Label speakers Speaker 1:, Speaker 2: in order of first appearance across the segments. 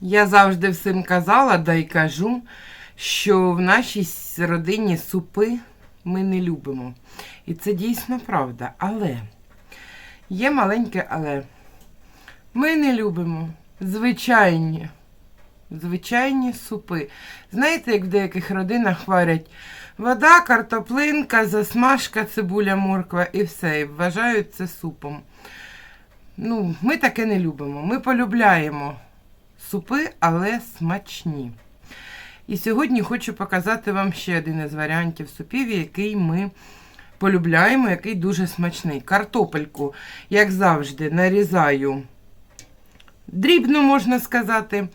Speaker 1: Я завжди всім казала, да й кажу, що в нашій родині супи ми не любимо. І це дійсно правда. Але є маленьке але. Ми не любимо звичайні, звичайні супи. Знаєте, як в деяких родинах варять вода, картоплинка, засмажка, цибуля, морква і все. І вважають це супом. Ну, ми таке не любимо. Ми полюбляємо супи, але смачні. І сьогодні хочу показати вам ще один із варіантів супів, який ми полюбляємо, який дуже смачний. Картопельку, як завжди, нарізаю дрібно, можна сказати,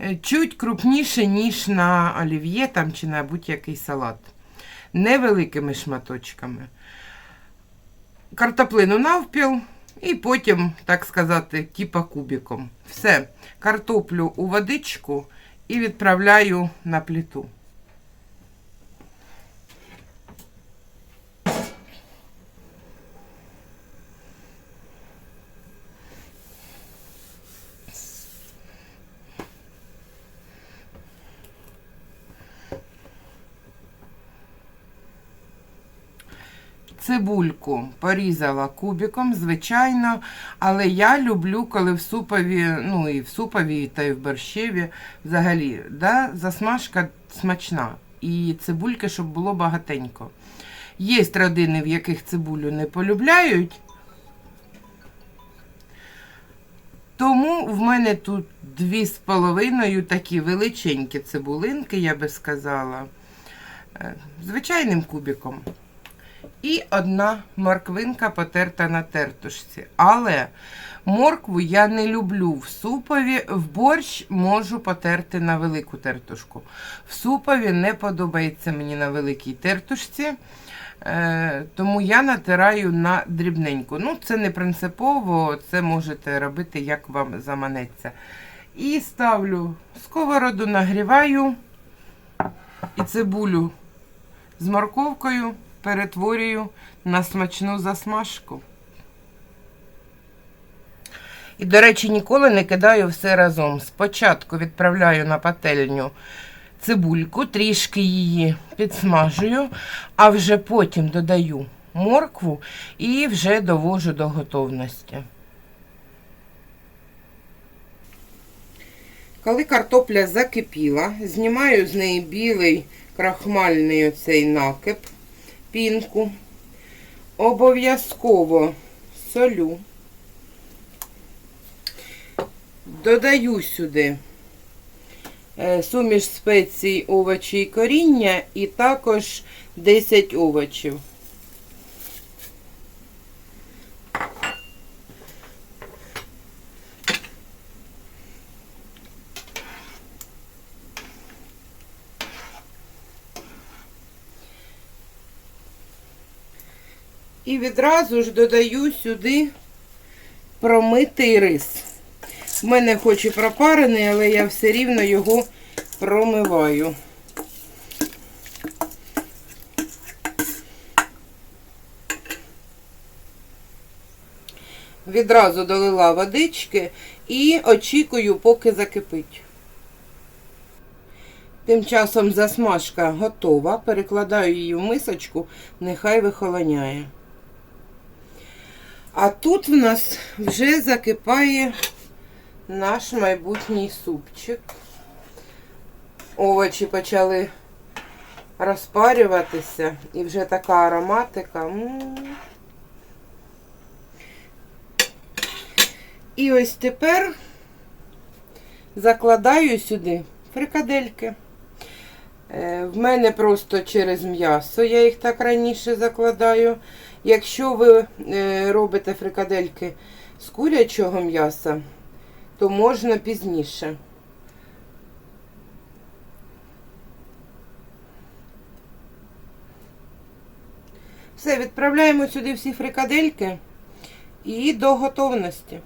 Speaker 1: е, чуть крупніше, ніж на олів'є там, чи на будь-який салат. Невеликими шматочками. Картоплину навпіл. І потім, так сказати, типа кубиком. Все, картоплю у водичку і відправляю на плиту. Цибульку порізала кубиком, звичайно, але я люблю, коли в супові, ну і в супові, та й в борщеві взагалі, да, засмажка смачна. І цибульки, щоб було багатенько. Є родини, в яких цибулю не полюбляють. Тому в мене тут дві з половиною такі величенькі цибулинки, я би сказала, е, звичайним кубиком. І одна морквинка потерта на тертушці. Але моркву я не люблю в супові. В борщ можу потерти на велику тертушку. В супові не подобається мені на великій тертушці. Е, тому я натираю на дрібненьку. Ну, це не принципово, це можете робити, як вам заманеться. І ставлю сковороду, нагріваю і цибулю з морковкою перетворюю на смачну засмажку. І, до речі, ніколи не кидаю все разом. Спочатку відправляю на пательню цибульку, трішки її підсмажую, а вже потім додаю моркву і вже довожу до готовності. Коли картопля закипіла, знімаю з неї білий крахмальний оцей накип, пінку. Обов'язково солю. Додаю сюди е, суміш спецій, овочі і коріння і також 10 овочів. І відразу ж додаю сюди промитий рис. У мене хоч і пропарений, але я все рівно його промиваю. Відразу долила водички і очікую, поки закипить. Тим часом засмажка готова. Перекладаю її в мисочку, нехай вихолоняє. А тут в нас вже закипає наш майбутній супчик. Овочі почали розпарюватися і вже така ароматика. І ось тепер закладаю сюди фрикадельки. Е, В мене просто через м'ясо, я їх так раніше закладаю. Якщо ви е, робите фрикадельки з курячого м'яса, то можна пізніше. Все, відправляємо сюди всі фрикадельки і до готовності.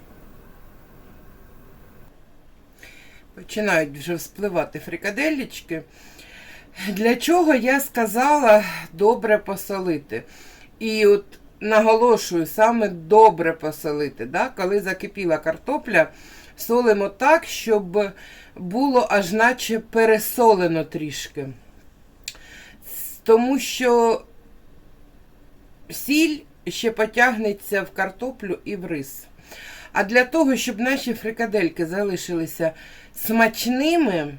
Speaker 1: Починають вже вспливати фрикадельки. Для чого я сказала добре посолити? І от наголошую, саме добре посолити. Да? Коли закипіла картопля, солимо так, щоб було аж наче пересолено трішки. Тому що сіль ще потягнеться в картоплю і в рис. А для того, щоб наші фрикадельки залишилися смачними,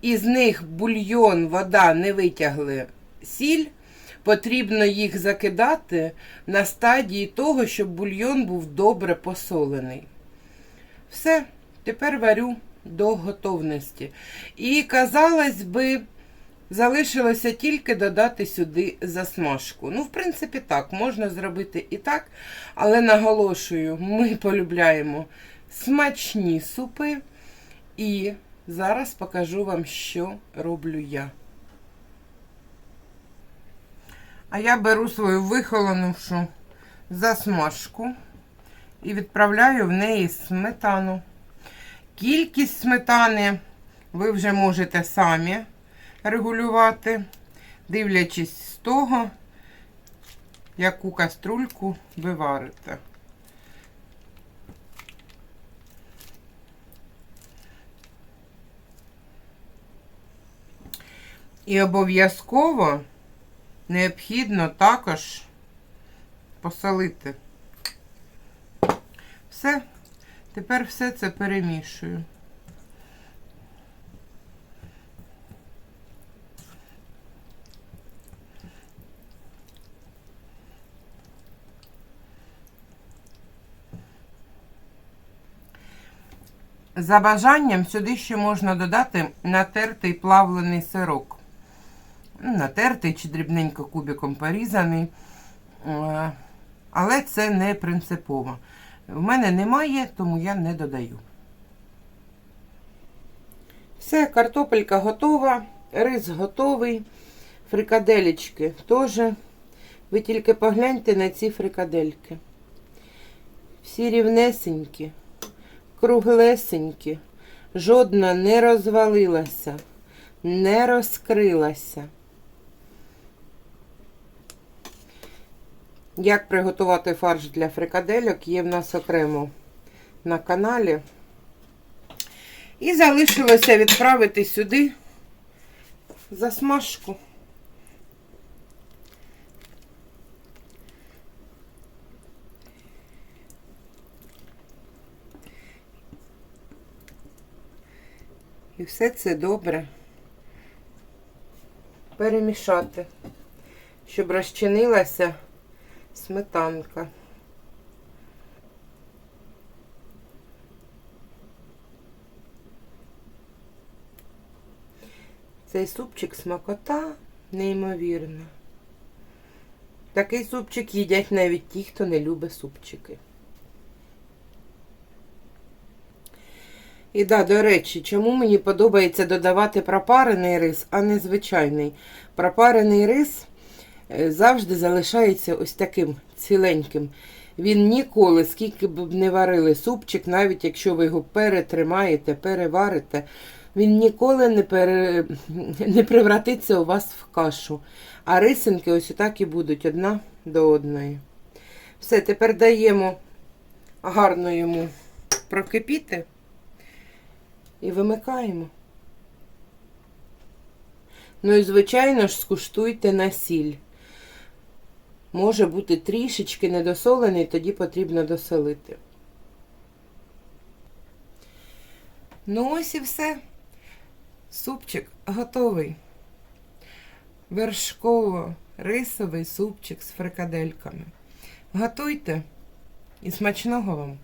Speaker 1: і з них бульйон, вода не витягли сіль, потрібно їх закидати на стадії того, щоб бульйон був добре посолений. Все, тепер варю до готовності. І, казалось би, залишилося тільки додати сюди засмажку. Ну, в принципі, так, можна зробити і так, але наголошую, ми полюбляємо смачні супи. І зараз покажу вам, що роблю я. А я беру свою вихолонувшу засмажку і відправляю в неї сметану. Кількість сметани ви вже можете самі регулювати, дивлячись з того, яку каструльку ви варите. І обов'язково необхідно також посолити. Все, тепер все це перемішую. За бажанням сюди ще можна додати натертий плавлений сирок. Натертий чи дрібненько кубиком порізаний. Е, Але це не принципово. В мене немає, тому я не додаю. Все, картопелька готова, рис готовий, фрикаделечки теж. Ви тільки погляньте на ці фрикадельки. Всі рівнесенькі круглесенькі, жодна не розвалилася, не розкрилася. Як приготувати фарш для фрикадельок є в нас окремо на каналі. І залишилося відправити сюди засмажку. І все це добре перемішати, щоб розчинилася сметанка. Цей супчик смакота неймовірна. Такий супчик їдять навіть ті, хто не любить супчики. І да, до речі, чому мені подобається додавати пропарений рис, а не звичайний. Пропарений рис завжди залишається ось таким ціленьким. Він ніколи, скільки б не варили супчик, навіть якщо ви його перетримаєте, переварите, він ніколи не пере... не превратиться у вас в кашу. А рисинки ось отак і будуть одна до одної. Все, тепер даємо гарно йому прокипіти. І вимикаємо. Ну і, звичайно ж, скуштуйте на сіль. Може бути трішечки недосолений, тоді потрібно досолити. Ну ось і все. Супчик готовий. Вершково-рисовий супчик з фрикадельками. Готуйте і смачного вам!